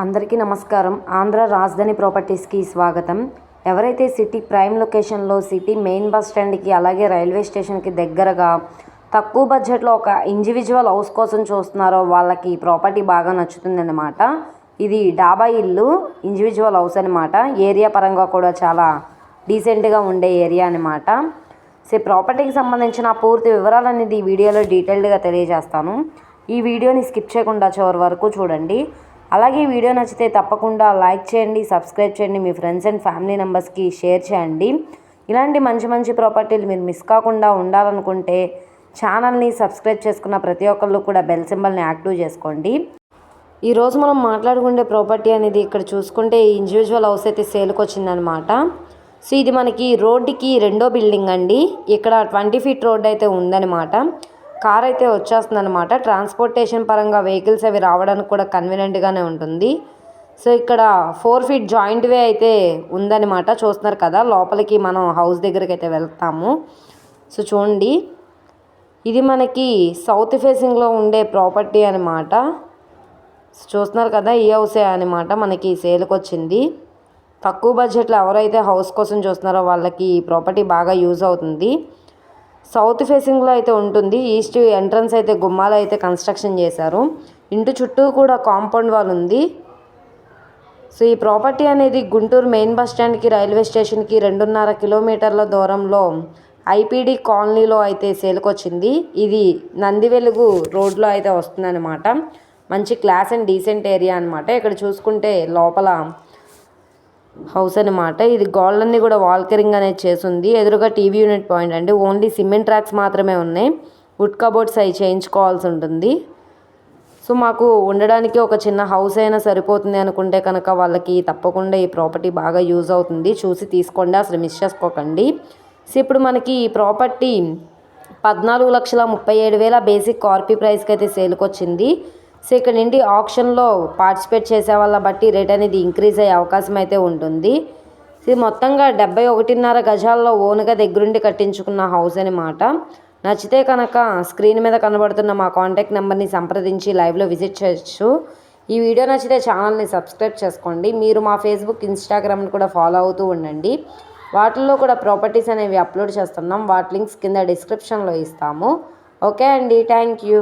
అందరికీ నమస్కారం. ఆంధ్ర రాజధాని ప్రాపర్టీస్కి స్వాగతం. ఎవరైతే సిటీ ప్రైమ్ లొకేషన్లో సిటీ మెయిన్ బస్ స్టాండ్కి అలాగే రైల్వే స్టేషన్కి దగ్గరగా తక్కువ బడ్జెట్లో ఒక ఇండివిజువల్ హౌస్ కోసం చూస్తున్నారో వాళ్ళకి ఈ ప్రాపర్టీ బాగా నచ్చుతుందన్నమాట. ఇది డాబా ఇల్లు ఇండివిజువల్ హౌస్ అనమాట ఏరియా పరంగా కూడా చాలా డీసెంట్గా ఉండే ఏరియా అనమాట సో ప్రాపర్టీకి సంబంధించిన పూర్తి వివరాలు అనేది ఈ వీడియోలో డీటెయిల్డ్గా తెలియజేస్తాను. ఈ వీడియోని స్కిప్ చేయకుండా చివరి వరకు చూడండి. అలాగే వీడియో నచ్చితే తప్పకుండా లైక్ చేయండి సబ్స్క్రైబ్ చేయండి మీ ఫ్రెండ్స్ అండ్ ఫ్యామిలీ మెంబర్స్కి షేర్ చేయండి. ఇలాంటి మంచి మంచి ప్రాపర్టీలు మీరు మిస్ కాకుండా ఉండాలనుకుంటే ఛానల్ని సబ్స్క్రైబ్ చేసుకున్న ప్రతి ఒక్కళ్ళు కూడా బెల్ సింబల్ని యాక్టివ్ చేసుకోండి. ఈరోజు మనం మాట్లాడుకునే ప్రాపర్టీ అనేది ఇక్కడ చూసుకుంటే ఇండివిజువల్ హౌస్ అయితే సేల్కి వచ్చిందనమాట సో ఇది మనకి రోడ్డుకి రెండో బిల్డింగ్ అండి. ఇక్కడ ట్వంటీ ఫీట్ రోడ్ అయితే ఉందన్నమాట. కార్ అయితే వచ్చేస్తుంది అనమాట ట్రాన్స్పోర్టేషన్ పరంగా వెహికల్స్ అవి రావడానికి కూడా కన్వీనియంట్గానే ఉంటుంది. సో ఇక్కడ ఫోర్ ఫీట్ జాయింట్ వే అయితే ఉందన్నమాట. చూస్తున్నారు కదా లోపలికి మనం హౌస్ దగ్గరికి అయితే వెళ్తాము. సో చూడండి. ఇది మనకి సౌత్ ఫేసింగ్లో ఉండే ప్రాపర్టీ అనమాట చూస్తున్నారు కదా ఈ హౌసే అనమాట మనకి సేల్కి వచ్చింది. తక్కువ బడ్జెట్లో ఎవరైతే హౌస్ కోసం చూస్తున్నారో వాళ్ళకి ఈ ప్రాపర్టీ బాగా యూజ్ అవుతుంది. సౌత్ ఫేసింగ్లో అయితే ఉంటుంది. ఈస్ట్ ఎంట్రన్స్ అయితే గుమ్మాలు అయితే కన్స్ట్రక్షన్ చేశారు. ఇంటి చుట్టూ కూడా కాంపౌండ్ వాల్ ఉంది. సో ఈ ప్రాపర్టీ అనేది గుంటూరు మెయిన్ బస్ స్టాండ్కి రైల్వే స్టేషన్కి రెండున్నర కిలోమీటర్ల దూరంలో ఐపీడీ కాలనీలో అయితే సేల్కొచ్చింది. ఇది నంది వెలుగు రోడ్లో అయితే వస్తుందన్నమాట. మంచి క్లాస్ అండ్ డీసెంట్ ఏరియా అనమాట ఇక్కడ చూసుకుంటే లోపల హౌస్ అనమాట ఇది గోల్డన్ని కూడా వాల్కరింగ్ అనేది చేసింది ఎదురుగా టీవీ యూనిట్ పాయింట్ అండి. ఓన్లీ సిమెంట్ ట్రాక్స్ మాత్రమే ఉన్నాయి. వుడ్ కబోర్డ్స్ అవి చేయించుకోవాల్సి ఉంటుంది. సో మాకు ఉండడానికి ఒక చిన్న హౌస్ అయినా సరిపోతుంది అనుకుంటే కనుక వాళ్ళకి తప్పకుండా ఈ ప్రాపర్టీ బాగా యూజ్ అవుతుంది. చూసి తీసుకోండి అసలు మిస్ చేసుకోకండి. సో ఇప్పుడు మనకి ఈ ప్రాపర్టీ పద్నాలుగు లక్షల ముప్పై ఏడు వేల బేసిక్ కార్పీ ప్రైస్కి అయితే సేల్కి వచ్చింది సో ఇక్కడ నుండి ఆప్షన్లో పార్టిసిపేట్ చేసే వాళ్ళ బట్టి రేట్ అనేది ఇంక్రీజ్ అయ్యే అవకాశం అయితే ఉంటుంది. ఇది మొత్తంగా డెబ్బై ఒకటిన్నర గజాల్లో ఓన్గా దగ్గరుండి కట్టించుకున్న హౌస్ అనమాట నచ్చితే కనుక స్క్రీన్ మీద కనబడుతున్న మా కాంటాక్ట్ నెంబర్ని సంప్రదించి లైవ్లో విజిట్ చేయొచ్చు. ఈ వీడియో నచ్చితే ఛానల్ని సబ్స్క్రైబ్ చేసుకోండి. మీరు మా ఫేస్బుక్ ఇన్స్టాగ్రామ్ని కూడా ఫాలో అవుతూ ఉండండి. వాటిల్లో కూడా ప్రాపర్టీస్ అనేవి అప్లోడ్ చేస్తున్నాం. వాటి లింక్స్ కింద డిస్క్రిప్షన్లో ఇస్తాము. ఓకే అండి. Thank you